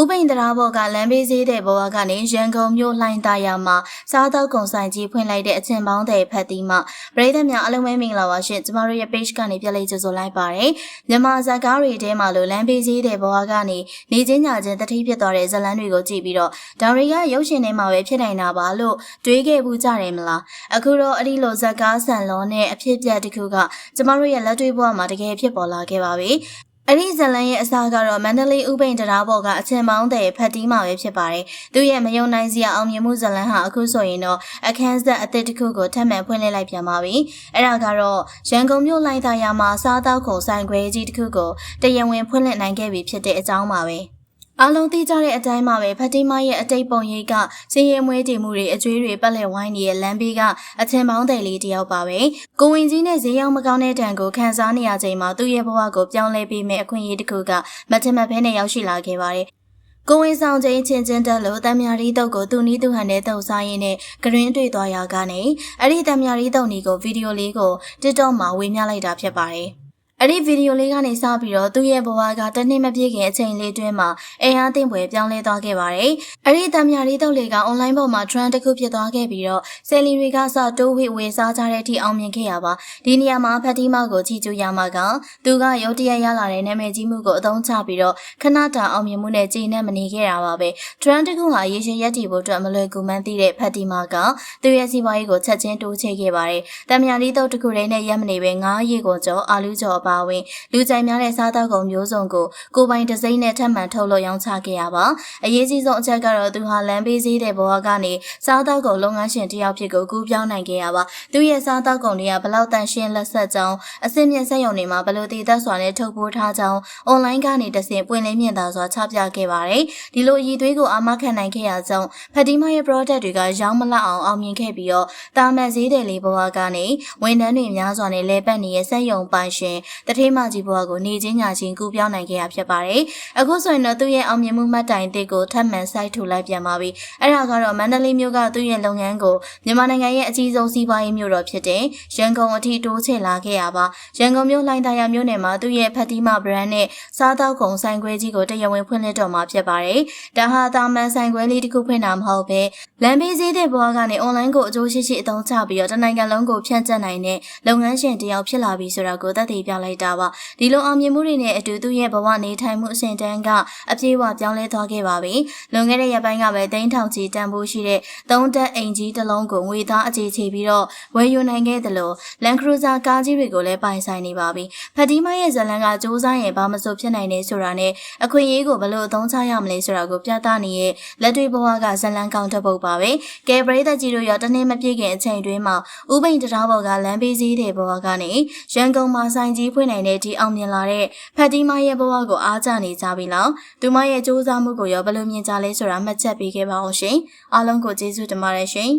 ဥပိန်တရာဘော်ကလမ်းဘေးဈေးတဲ့ဘဝကနေရန်ကုန်မြို့လှိုင်းသားရမှာစားသောက်ကုန်ဆိုင်ကြီးဖွင့်လိုက်တဲ့အချင်းပေါင်းတဲ့ဖက်တီမှာပရိသတ်များအလုံးမဲမင်္ဂလာပါရှင်ကျမတို့ရဲ့ page ကနေပြလိုက်ကြိုဆိုလိုက်ပါတယ်မြန်မာဇာတ်ကားတွေထဲမှာလို့လမ်းဘေးဈေးတဲ့ဘဝကနေနေချင်းညာချင်းတတိဖြစ်သွားတဲ့ဇတ်လန်းတွေကိုကြည့်ပြီးတော့ဒါတွေကရုပ်ရှင်ထဲမှာပဲဖြစ်နိုင်တာပါလို့တွေးခဲ့ဘူးကြတယ်မလားအခုတော့အဲ့ဒီလိုဇာတ်ကားဆန်လုံးနဲ့အဖြစ်အပျက်တစ်ခုကကျမတို့ရဲ့လက်တွေ့ဘဝမှာတကယ်ဖြစ်ပေါ်လာခဲ့ပါပြီ အဲ့ဒီဇလန်ရဲ့အစားကတော့မန္တလေးဥပိန်တရားဘော်ကအချင်းပေါင်းတဲ့ဖတ်တီးမှာပဲဖြစ်ပါတယ်။သူရဲ့မယုံနိုင်စရာအောင်မြင်မှုဇလန်ဟာအခုဆိုရင်တော့အခန်းဆက်အသစ်တစ်ခုကိုထပ်မံဖွင့်လှစ်လိုက်ပြန်ပါပြီ။အဲ့ဒါကတော့ရန်ကုန်မြို့လိုက်သားရမှာစားတောက်ခုံဆိုင်ခွဲကြီးတစ်ခုကိုတရားဝင်ဖွင့်လှစ်နိုင်ခဲ့ပြီဖြစ်တဲ့အကြောင်းပါပဲ။ အားလုံးသိကြတဲ့အတိုင်းမှာပဲဖတ်တီမာရဲ့အတိတ်ပုံရိပ်ကစင်ရဲမွေးတည်မှုတွေအကျွေးတွေပတ်လက်ဝိုင်းနေတဲ့လမ်းဘေးကအထင်ပေါင်းတယ်လေးတယောက်ပါပဲကိုဝင်ကြီးနဲ့ဈေးရောက်မကောင်းတဲ့တန်ကိုခံစားနေရချိန်မှာသူ့ရဲ့ဘဝကိုပြောင်းလဲပေးမဲ့အခွင့်အရေးတစ်ခုကမထင်မှတ်ဘဲနဲ့ရောက်ရှိလာခဲ့ပါတယ်ကိုဝင်ဆောင်ချင်းချင်းချင်းတက်လို့တံမြာရီတုတ်ကိုသူနီးသူဟန်နဲ့တုတ်စားရင်းနဲ့ဂရင်းတွေ့သွားရကနေအဲ့ဒီတံမြာရီတုတ်နီကိုဗီဒီယိုလေးကို TikTok မှာဝေမျှလိုက်တာဖြစ်ပါတယ်။ အဲ့ဒီဗီဒီယိုလေးကနေစပြီးတော့သူ့ရဲ့ဘဝကတစ်နှစ်မပြည့်ခင်အချိန်လေးတွင်းမှာအင်အားသင့်ပွဲပြောင်းလဲသွားခဲ့ပါတယ်။အဲ့ဒီတံမြရီတုပ်လေးကအွန်လိုင်းပေါ်မှာ trend တစ်ခုဖြစ်သွားခဲ့ပြီးတော့ဆယ်လီတွေကစတိုးဝိဝေစားကြတဲ့အထိအောင်မြင်ခဲ့ရပါ။ဒီနေရာမှာဖတ်တီမာကိုချီကျူရမှာကသူကရုတ်တရက်ရလာတဲ့နာမည်ကြီးမှုကိုအသုံးချပြီးတော့ခဏတာအောင်မြင်မှုနဲ့ကြည်နဲ့မနေခဲ့တာပါပဲ။ trend တစ်ခုဟာရေရှည်ရက်တည်ဖို့အတွက်မလွယ်ကူမှန်းသိတဲ့ဖတ်တီမာကသူ့ရဲ့စီးပွားရေးကိုချက်ချင်းတိုးချဲ့ခဲ့ပါတယ်။တံမြရီတုပ်တစ်ခုလေးနဲ့ရက်မနေပဲငါးရေကိုကြောအာလူးကြောပါဝင်လူကြိုက်များတဲ့စားသောက်ကုန်မျိုးစုံကိုကိုပိုင်ဒစိမ့်နဲ့ထပ်မံထုတ်လုပ်ရောင်းချခဲ့ရပါအရေးကြီးဆုံးအချက်ကတော့သူဟာလမ်းဘေးဈေးတဲ့ဘဝကနေစားသောက်ကုန်လုပ်ငန်းရှင်တယောက်ဖြစ်ကိုကူးပြောင်းနိုင်ခဲ့ရပါသူရဲ့စားသောက်ကုန်တွေကဘလောက်တန်ရှင်းလက်ဆက်ကြောင်းအစင်းမြင့်ဆက်ယုံတွေမှာဘလို့တည်သက်စွာနဲ့ထုတ်ပိုးထားကြောင်းအွန်လိုင်းကနေတဆင့်ပွင့်လင်းမြင်သာစွာချပြခဲ့ပါတယ်ဒီလိုရည်သွေးကိုအာမခံနိုင်ခဲ့ရကြောင်းဖတီမာရဲ့ product တွေကရောင်းမလောက်အောင်အောင်မြင်ခဲ့ပြီးတော့တာမန်ဈေးတယ်လေးဘဝကနေဝန်ထမ်းတွေများစွာနဲ့လဲပတ်နေတဲ့ဆက်ယုံပိုင်ရှင်တထေးမကြီးဘဝကိုနေချင်းညာချင်းကူးပြောင်းနိုင်ခဲ့ရဖြစ်ပါတယ်။အခုဆိုရင်တော့သူ့ရဲ့အောင်မြင်မှုမှတ်တိုင်တစ်ကိုထပ်မံစိုက်ထူလိုက်ပြန်ပါပြီ။အဲ့ဒါကတော့မန္တလေးမြို့ကသူ့ရဲ့လုပ်ငန်းကိုမြန်မာနိုင်ငံရဲ့အကြီးဆုံးစီးပွားရေးမြို့တော်ဖြစ်တဲ့ရန်ကုန်အထိတိုးချဲ့လာခဲ့ရပါ။ရန်ကုန်မြို့လှိုင်းသာယာမြို့နယ်မှာသူ့ရဲ့ဖတ်တီမာ brand နဲ့စားတောက်ကုန်ဆိုင်ခွဲကြီးကိုတရားဝင်ဖွင့်လှစ်တော့မှာဖြစ်ပါတယ်။ဒါဟာတာမန်ဆိုင်ခွဲလေးတစ်ခုဖွင့်တာမဟုတ်ပဲလမ်းဘေးဈေးတဲ့ဘဝကနေ online ကိုအကျိုးရှိရှိအသုံးချပြီးတော့တနိုင်ငံလုံးကိုဖြန့်ကျက်နိုင်တဲ့လုပ်ငန်းရှင်တယောက်ဖြစ်လာပြီဆိုတာကိုသက်သေပြလိုက်တာပါ။ဒီလိုအောင်မြင်မှုတွေနဲ့အတူသူ့ရဲ့ဘဝနေထိုင်မှုအစဉ်တန်းကအပြေးအဝပြောင်းလဲသွားခဲ့ပါပြီ။လွန်ခဲ့တဲ့ရက်ပိုင်းကပဲတိန်းထောင်ချီတန်ဖိုးရှိတဲ့သုံးတက်အိမ်ကြီးတစ်လုံးကိုငွေသားအခြေချေပြီးတော့ဝယ်ယူနိုင်ခဲ့တယ်လို့ Land Cruiser ကားကြီးတွေကိုလည်းပိုင်ဆိုင်နေပါပြီ။ဖတီမားရဲ့ဇလန်ကစ조사ရင်ဘာမဆိုဖြစ်နိုင်နေဆိုတာနဲ့အခွင့်အရေးကိုဘယ်လိုအသုံးချရမလဲဆိုတာကိုပြသနေတဲ့လက်တွေ့ဘဝကဇလန်ကောင်တစ်ပုတ်ပါပဲ။ကဲပရိသတ်ကြီးတို့ရောတနေ့မပြည့်ခင်အချိန်တွင်းမှာဥပိန်တရားဘော်ကလမ်းပေးစည်းတဲ့ဘဝကနေရန်ကုန်မှာဆိုင်ကြီးဖွင့်နိုင်တဲ့ဒီအောင်မြင်လာတဲ့ဖတ်တီမရဲ့ဘဝကိုအားကျနေကြပြီလားသူမရဲ့စူးစမ်းမှုကိုရောဘယ်လိုမြင်ကြလဲဆိုတာမှတ်ချက်ပေးခဲ့ပါအောင်ရှင်အားလုံးကိုကျေးဇူးတင်ပါတယ်ရှင်